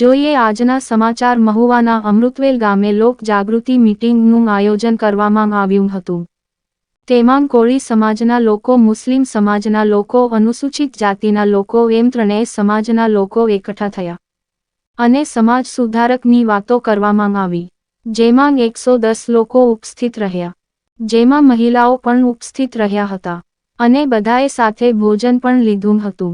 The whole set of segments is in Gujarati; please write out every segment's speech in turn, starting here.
જોઈએ આજના સમાચાર મહુવાના અમૃતવેલ ગામે લોક જાગૃતિ મીટિંગનું આયોજન કરવામાં આવ્યું હતું. તેમાં કોળી સમાજના લોકો, મુસ્લિમ સમાજના લોકો, અનુસૂચિત જાતિના લોકો, એમ ત્રણેય સમાજના લોકો એકઠા થયા અને સમાજ સુધારકની વાતો કરવામાં આવી, જેમાં એકસો દસ લોકો ઉપસ્થિત રહ્યા, જેમાં મહિલાઓ પણ ઉપસ્થિત રહ્યા હતા અને બધાએ સાથે ભોજન પણ લીધું હતું.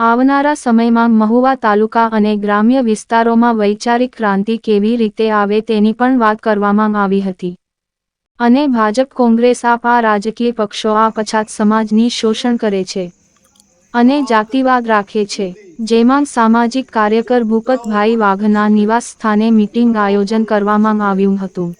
આવનારા સમયમાં મહુવા તાલુકા અને ગ્રામ્ય વિસ્તારોમાં વૈચારિક ક્રાંતિ કેવી રીતે આવે તેની પણ વાત કરવામાં આવી હતી. અને ભાજપ કોંગ્રેસ આપ આ રાજકીય પક્ષો આ પછાત સમાજની શોષણ કરે છે. અને જાતિવાદ રાખે છે. જેમાં સામાજિક કાર્યકર ભૂપતભાઈ વાઘના નિવાસ સ્થાને મીટિંગ આયોજન કરવામાં આવ્યું હતું.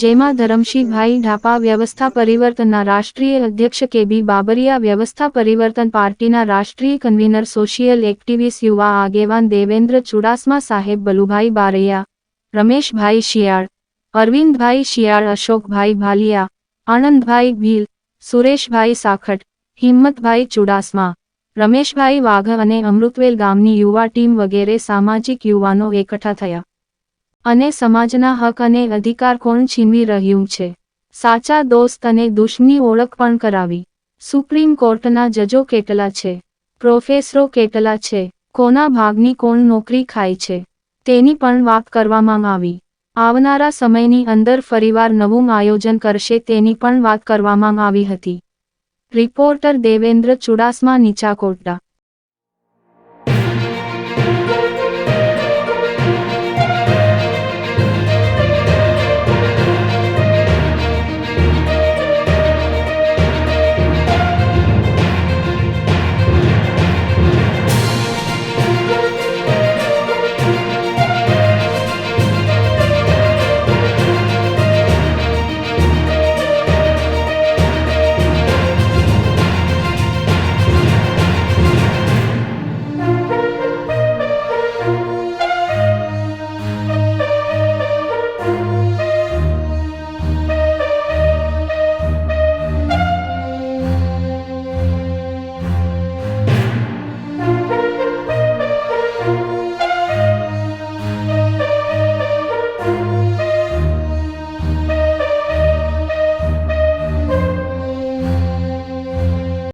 જેમાં ધરમશીભાઈ ઢાપા વ્યવસ્થા પરિવર્તનના રાષ્ટ્રીય અધ્યક્ષ કેબી બાબરિયા વ્યવસ્થા પરિવર્તન પાર્ટીના રાષ્ટ્રીય કન્વીનર સોશિયલ એક્ટિવિસ્ટ યુવા આગેવાન દેવેન્દ્ર ચુડાસમા સાહેબ, બલુભાઈ બારૈયા, રમેશભાઈ શિયાળ, અરવિંદભાઈ શિયાળ, અશોકભાઈ ભાલિયા આનંદભાઈ ભીલ, સુરેશભાઈ સાખટ, હિંમતભાઈ ચુડાસમા, રમેશભાઈ વાઘ અને અમૃતવેલ ગામની યુવા ટીમ વગેરે સામાજિક યુવાનો એકઠા થયા. અને સમાજના હક અને અધિકાર કોણ છીનવી રહ્યું છે? સાચા દોસ્ત અને દુશ્મની ઓળખ પણ કરાવી. સુપ્રીમ કોર્ટના જજો કેટલા છે? પ્રોફેસરો કેટલા છે? કોના ભાગની કોણ નોકરી ખાય છે? તેની પણ વાત કરવામાં આવી. આવનારા સમયની અંદર ફરીવાર નવું આયોજન કરશે તેની પણ વાત કરવામાં આવી હતી. રિપોર્ટર દેવેન્દ્ર ચુડાસમા નીચાકોટડા